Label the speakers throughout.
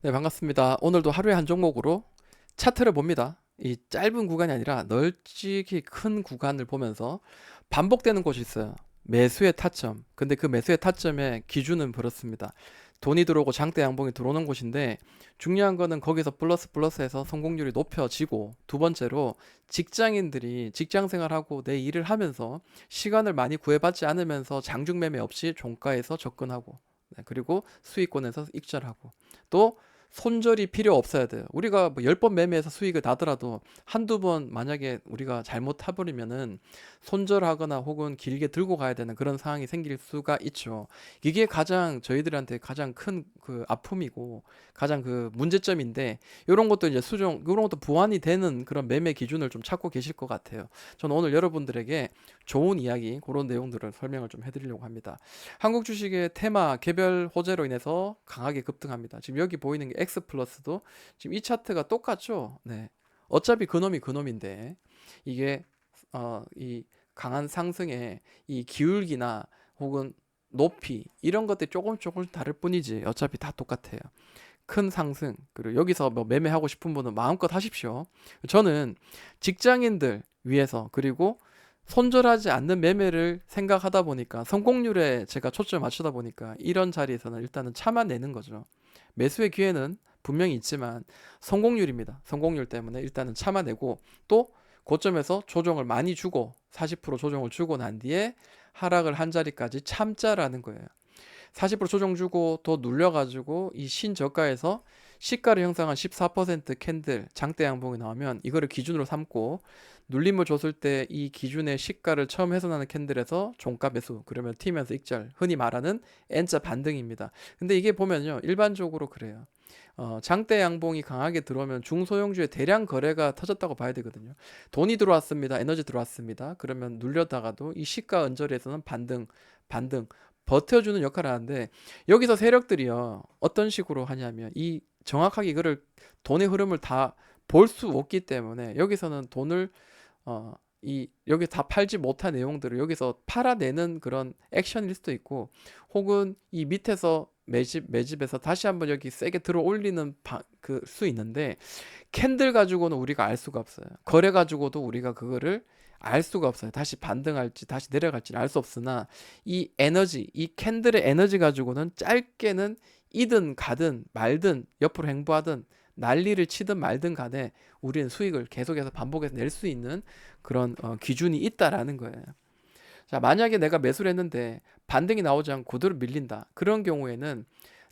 Speaker 1: 네, 반갑습니다. 오늘도 하루에 한 종목으로 차트를 봅니다. 이 짧은 구간이 아니라 널찍이 큰 구간을 보면서 반복되는 곳이 있어요. 매수의 타점. 근데 그 매수의 타점의 기준은 그렇습니다. 돈이 들어오고 장대 양봉이 들어오는 곳인데 중요한 거는 거기서 플러스 플러스해서 성공률이 높여지고 두 번째로 직장인들이 직장 생활하고 내 일을 하면서 시간을 많이 구애받지 않으면서 장중 매매 없이 종가에서 접근하고 네, 그리고 수익권에서 익절하고 또 손절이 필요 없어야 돼요. 우리가 뭐 10번 매매해서 수익을 나더라도 한두 번 만약에 우리가 잘못 타버리면은 손절하거나 혹은 길게 들고 가야 되는 그런 상황이 생길 수가 있죠. 이게 가장 저희들한테 가장 큰 그 아픔이고 가장 그 문제점인데 이런 것도 이제 수정 이런 것도 보완이 되는 그런 매매 기준을 좀 찾고 계실 것 같아요. 저는 오늘 여러분들에게 좋은 이야기 그런 내용들을 설명을 좀 해드리려고 합니다. 한국 주식의 테마 개별 호재로 인해서 강하게 급등합니다. 지금 여기 보이는 게 X 플러스도 지금 이 차트가 똑같죠? 네. 어차피 그놈이 그놈인데 이게 어, 이 강한 상승의 이 기울기나 혹은 높이 이런 것들이 조금 조금 다를 뿐이지 어차피 다 똑같아요. 큰 상승 그리고 여기서 뭐 매매하고 싶은 분은 마음껏 하십시오. 저는 직장인들 위해서 그리고 손절하지 않는 매매를 생각하다 보니까 성공률에 제가 초점을 맞추다 보니까 이런 자리에서는 일단은 참아내는 거죠. 매수의 기회는 분명히 있지만 성공률입니다. 성공률 때문에 일단은 참아내고 또 고점에서 조정을 많이 주고 40% 조정을 주고 난 뒤에 하락을 한 자리까지 참자라는 거예요. 40% 조정 주고 더 눌려가지고 이 신저가에서 시가를 형성한 14% 캔들 장대 양봉이 나오면 이거를 기준으로 삼고 눌림을 줬을 때 이 기준의 시가를 처음 훼손하는 캔들에서 종가 매수 그러면 튀면서 익절 흔히 말하는 N자 반등입니다. 근데 이게 보면요 일반적으로 그래요. 어, 장대 양봉이 강하게 들어오면 중소형주의 대량 거래가 터졌다고 봐야 되거든요. 돈이 들어왔습니다. 에너지 들어왔습니다. 그러면 눌렸다가도 이 시가 언저리에서는 반등, 반등 버텨주는 역할을 하는데 여기서 세력들이요 어떤 식으로 하냐면 이 정확하게 이거를 돈의 흐름을 다 볼 수 없기 때문에 여기서는 돈을 어, 이 여기 다 팔지 못한 내용들을 여기서 팔아내는 그런 액션일 수도 있고 혹은 이 밑에서 매집 매집에서 다시 한번 여기 세게 들어 올리는 그 수 있는데 캔들 가지고는 우리가 알 수가 없어요. 거래 가지고도 우리가 그거를 알 수가 없어요. 다시 반등할지 다시 내려갈지는 알수 없으나 이 에너지, 이 캔들의 에너지 가지고는 짧게는 이든 가든 말든 옆으로 행보하든 난리를 치든 말든 간에 우리는 수익을 계속해서 반복해서 낼 수 있는 그런 어, 기준이 있다라는 거예요. 자, 만약에 내가 매수를 했는데 반등이 나오지 않고 그대로 밀린다. 그런 경우에는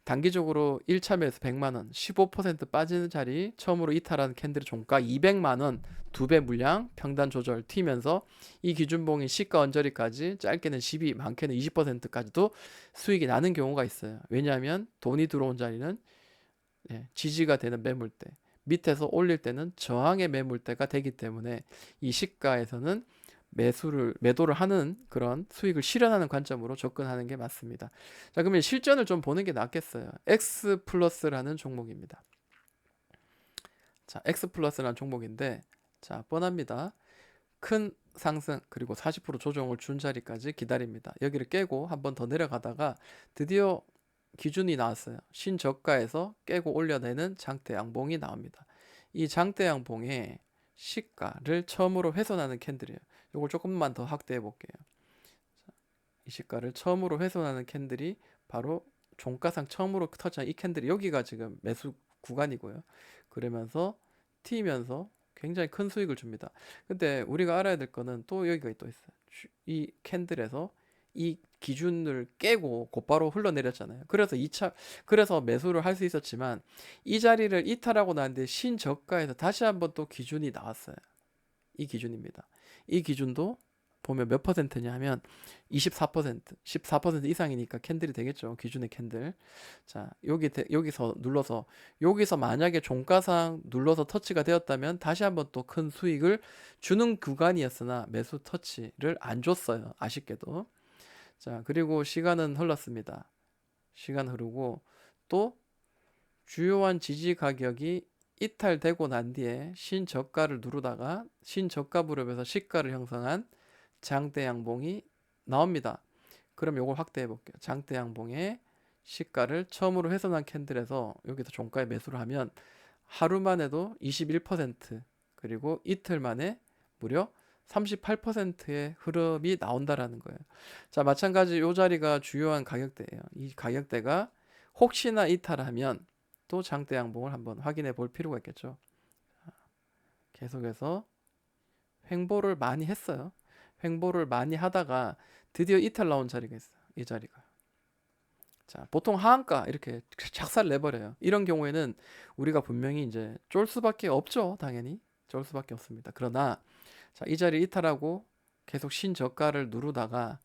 Speaker 1: 단기적으로 1차 매수 100만 원, 15% 빠지는 자리 처음으로 이탈한 캔들의 종가 200만 원, 두 배 물량 평단 조절 튀면서 이 기준봉인 시가 언저리까지 짧게는 12, 많게는 20%까지도 수익이 나는 경우가 있어요. 왜냐하면 돈이 들어온 자리는 예, 지지가 되는 매물대, 밑에서 올릴 때는 저항의 매물대가 되기 때문에 이 시가에서는 매수를 매도를 하는 그런 수익을 실현하는 관점으로 접근하는 게 맞습니다. 자, 그러면 실전을 좀 보는 게 낫겠어요. X 플러스라는 종목입니다. 자, X 플러스라는 종목인데 자, 뻔합니다. 큰 상승 그리고 40% 조정을 준 자리까지 기다립니다. 여기를 깨고 한 번 더 내려가다가 드디어 기준이 나왔어요. 신저가에서 깨고 올려내는 장대 양봉이 나옵니다. 이 장대 양봉의 시가를 처음으로 훼손하는 캔들이에요. 이걸 조금만 더 확대해 볼게요. 이 시가를 처음으로 훼손하는 캔들이 바로 종가상 처음으로 터치한 이 캔들이 여기가 지금 매수 구간이고요. 그러면서 튀면서 굉장히 큰 수익을 줍니다. 근데 우리가 알아야 될 거는 또 여기가 또 있어요. 이 캔들에서 이 기준을 깨고 곧바로 흘러내렸잖아요. 그래서 2차 그래서 매수를 할 수 있었지만 이 자리를 이탈하고 난 뒤에 신저가에서 다시 한번 또 기준이 나왔어요. 이 기준입니다. 이 기준도 보면 몇 퍼센트냐 하면 24%, 14% 이상이니까 캔들이 되겠죠. 기준의 캔들. 자, 여기 여기서 눌러서 여기서 만약에 종가상 눌러서 터치가 되었다면 다시 한번 또 큰 수익을 주는 구간이었으나 매수 터치를 안 줬어요. 아쉽게도. 자, 그리고 시간은 흘렀습니다. 시간 흐르고 또 주요한 지지 가격이 이탈되고 난 뒤에 신저가를 누르다가 신저가 무렵에서 시가를 형성한 장대 양봉이 나옵니다. 그럼 요걸 확대해 볼게요. 장대 양봉의 시가를 처음으로 훼손한 캔들에서 여기서 종가에 매수를 하면 하루만 해도 21% 그리고 이틀 만에 무려 38%의 흐름이 나온다라는 거예요. 자, 마찬가지 이 자리가 주요한 가격대예요. 이 가격대가 혹시나 이탈하면 또 장대 양봉을 한번 확인해 볼 필요가 있겠죠. 자, 계속해서 횡보를 많이 했어요. 횡보를 많이 하다가 드디어 이탈 나온 자리가 있어요. 이 자리가. 자, 보통 하한가 이렇게 착살 내버려요. 이런 경우에는 우리가 분명히 이제 쫄 수밖에 없죠. 당연히 쫄 수밖에 없습니다. 그러나 자, 이 자리 이탈하고 계속 신저가를 누르다가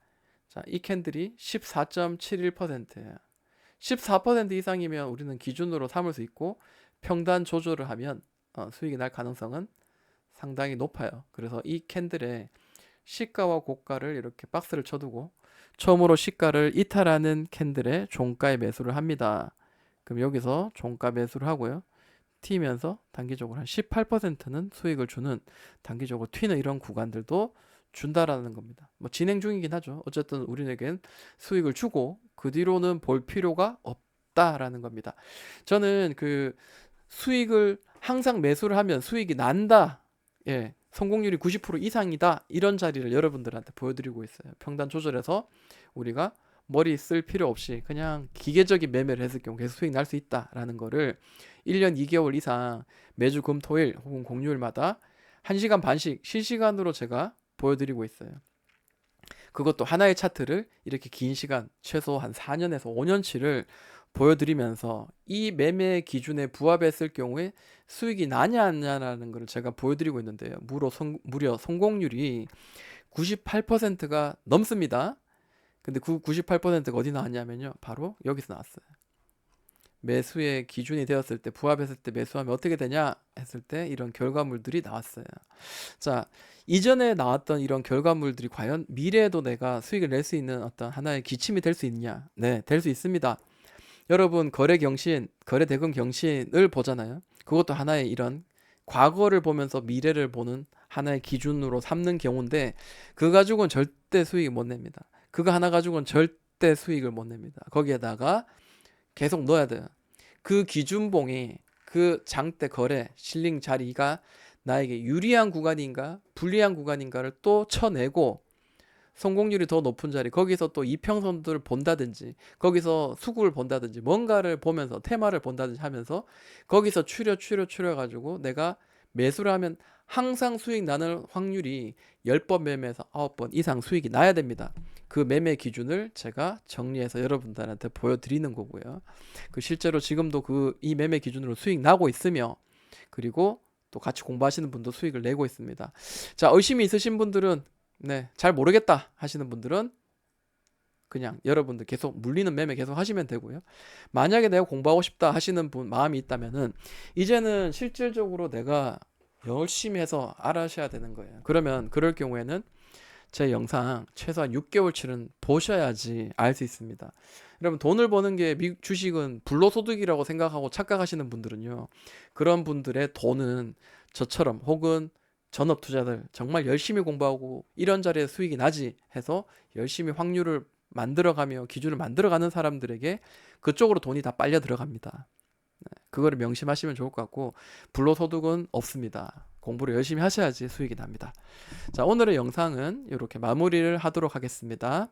Speaker 1: 자, 이 캔들이 14.71%예요. 14% 이상이면 우리는 기준으로 삼을 수 있고 평단 조절을 하면 어, 수익이 날 가능성은 상당히 높아요. 그래서 이 캔들의 시가와 고가를 이렇게 박스를 쳐두고 처음으로 시가를 이탈하는 캔들의 종가에 매수를 합니다. 그럼 여기서 종가 매수를 하고요. 튀면서 단기적으로 한 18%는 수익을 주는 단기적으로 튀는 이런 구간들도 준다라는 겁니다. 뭐 진행 중이긴 하죠. 어쨌든 우리에겐 수익을 주고 그 뒤로는 볼 필요가 없다라는 겁니다. 저는 그 수익을 항상 매수를 하면 수익이 난다. 예. 성공률이 90% 이상이다. 이런 자리를 여러분들한테 보여드리고 있어요. 평단 조절해서 우리가 머리 쓸 필요 없이 그냥 기계적인 매매를 했을 경우 계속 수익 날 수 있다라는 거를 1년 2개월 이상 매주 금, 토일 혹은 공휴일마다 1시간 반씩 실시간으로 제가 보여드리고 있어요. 그것도 하나의 차트를 이렇게 긴 시간, 최소 한 4년에서 5년치를 보여드리면서 이 매매 기준에 부합했을 경우에 수익이 나냐 안 나냐라는 것을 제가 보여드리고 있는데요. 무려, 성, 무려 성공률이 98%가 넘습니다. 근데 그 98%가 어디 나왔냐면요. 바로 여기서 나왔어요. 매수의 기준이 되었을 때 부합했을 때 매수하면 어떻게 되냐 했을 때 이런 결과물들이 나왔어요. 자, 이전에 나왔던 이런 결과물들이 과연 미래에도 내가 수익을 낼 수 있는 어떤 하나의 기침이 될 수 있냐? 네, 될 수 있습니다. 여러분 거래 경신, 거래 대금 경신을 보잖아요. 그것도 하나의 이런 과거를 보면서 미래를 보는 하나의 기준으로 삼는 경우인데 그 가지고는 절대 수익을 못 냅니다. 그거 하나 가지고는 절대 수익을 못 냅니다. 거기에다가 계속 넣어야 돼요. 그 기준봉이 그 장대 거래 실링 자리가 나에게 유리한 구간인가 불리한 구간인가를 또 쳐내고 성공률이 더 높은 자리 거기서 또 이평선들을 본다든지 거기서 수급을 본다든지 뭔가를 보면서 테마를 본다든지 하면서 거기서 추려 추려 추려 가지고 내가 매수를 하면 항상 수익 나는 확률이 10번 매매에서 9번 이상 수익이 나야 됩니다. 그 매매 기준을 제가 정리해서 여러분들한테 보여드리는 거고요. 그 실제로 지금도 그 이 매매 기준으로 수익 나고 있으며 그리고 또 같이 공부하시는 분도 수익을 내고 있습니다. 자, 의심이 있으신 분들은 네, 잘 모르겠다 하시는 분들은 그냥 여러분들 계속 물리는 매매 계속 하시면 되고요. 만약에 내가 공부하고 싶다 하시는 분 마음이 있다면은 이제는 실질적으로 내가 열심히 해서 알아셔야 되는 거예요. 그러면 그럴 경우에는 제 영상 최소한 6개월치는 보셔야지 알 수 있습니다. 여러분 돈을 버는 게 주식은 불로소득이라고 생각하고 착각하시는 분들은요. 그런 분들의 돈은 저처럼 혹은 전업 투자들 정말 열심히 공부하고 이런 자리에 수익이 나지 해서 열심히 확률을 만들어가며 기준을 만들어가는 사람들에게 그쪽으로 돈이 다 빨려 들어갑니다. 네, 그거를 명심하시면 좋을 것 같고 불로소득은 없습니다. 공부를 열심히 하셔야지 수익이 납니다. 자 오늘의 영상은 이렇게 마무리를 하도록 하겠습니다.